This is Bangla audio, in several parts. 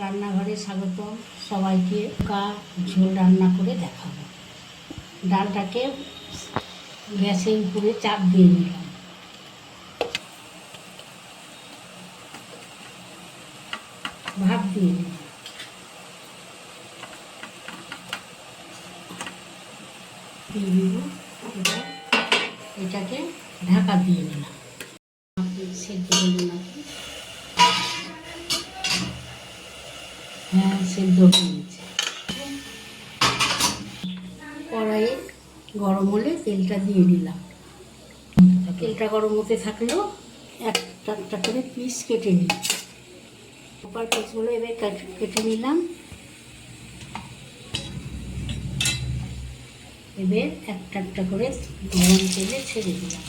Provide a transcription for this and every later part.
রান্নাঘরে স্বাগত সবাইকে কা ঝোল রান্না করে দেখাবো। ডালটাকে গ্যাসের উপরে চাপ দিয়ে নিলাম। ভাপ দিয়ে নিলাম। দিয়ে দিব। এটাকে ঢাকা দিয়ে নিলাম আপনি সেদ্ধ করবেন নাকি হ্যাঁ কড়াইয়ে গরম হলে তেলটা দিয়ে দিলাম। তেলটা গরম হতে থাকলেও একটা করে পিস কেটে নিই পোকার পিসগুলো এবার কেটে নিলাম। এবার একটা একটা করে গরম তেলে ছেড়ে দিলাম।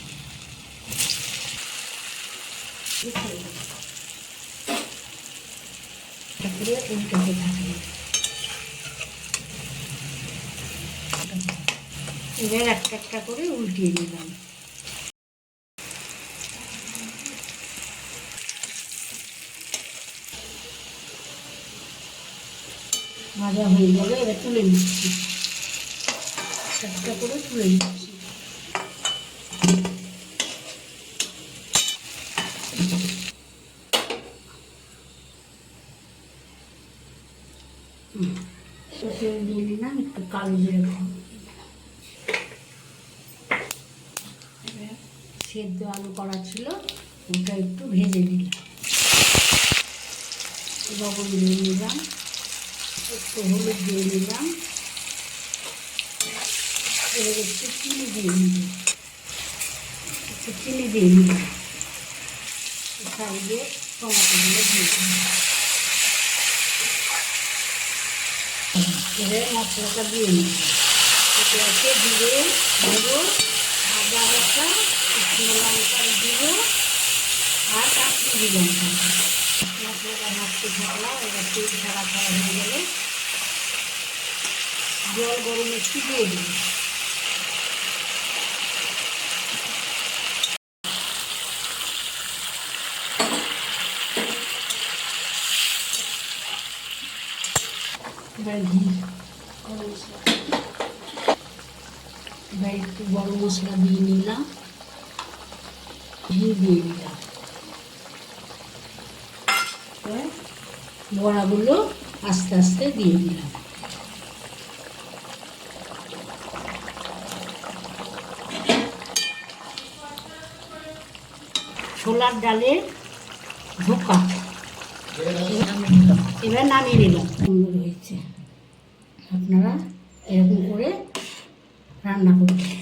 তারপরে উল্টোতে থাকবে এবার একটা একটা করে উল্টিয়ে নিলাম। ভাজা হয়ে গেলে এবার তুলে নিচ্ছি। একটা করে তুলে নিচ্ছি। সর্ষে দিয়ে নিলাম একটু কালো জিরে সেদ্ধ আলু করা ছিল, ওটা একটু ভেজে নিলাম। লবণ দিয়ে নিলাম, একটু হলুদ দিয়ে নিলাম। এবার একটু চিনি দিয়ে নিলাম। একটু চিনি দিয়ে নিলাম। সাইডে টমাটোগুলো দিয়ে দিলাম। এবার মশলাটা দিয়ে নিই। এতে আছে জিরে গুঁড়ো আদা বাটা, শুকনো লঙ্কার গুঁড়ো আর কাশ্মীরি লঙ্কা। মশলাটা ভাজতে থাকলাম, এবার তেল ছাড়া হয়ে গেলে জল গরম একটু দিয়ে দিই ঘি গরম একটু গরম মশলা দিয়ে নিলাম ঘি দিয়ে এবার বড়াগুলো আস্তে আস্তে দিয়ে দিলাম। ছোলার ডালের ধোকা এবার নামিয়ে নিলাম। সুন্দর আপনারা এরকম করে রান্না করবেন।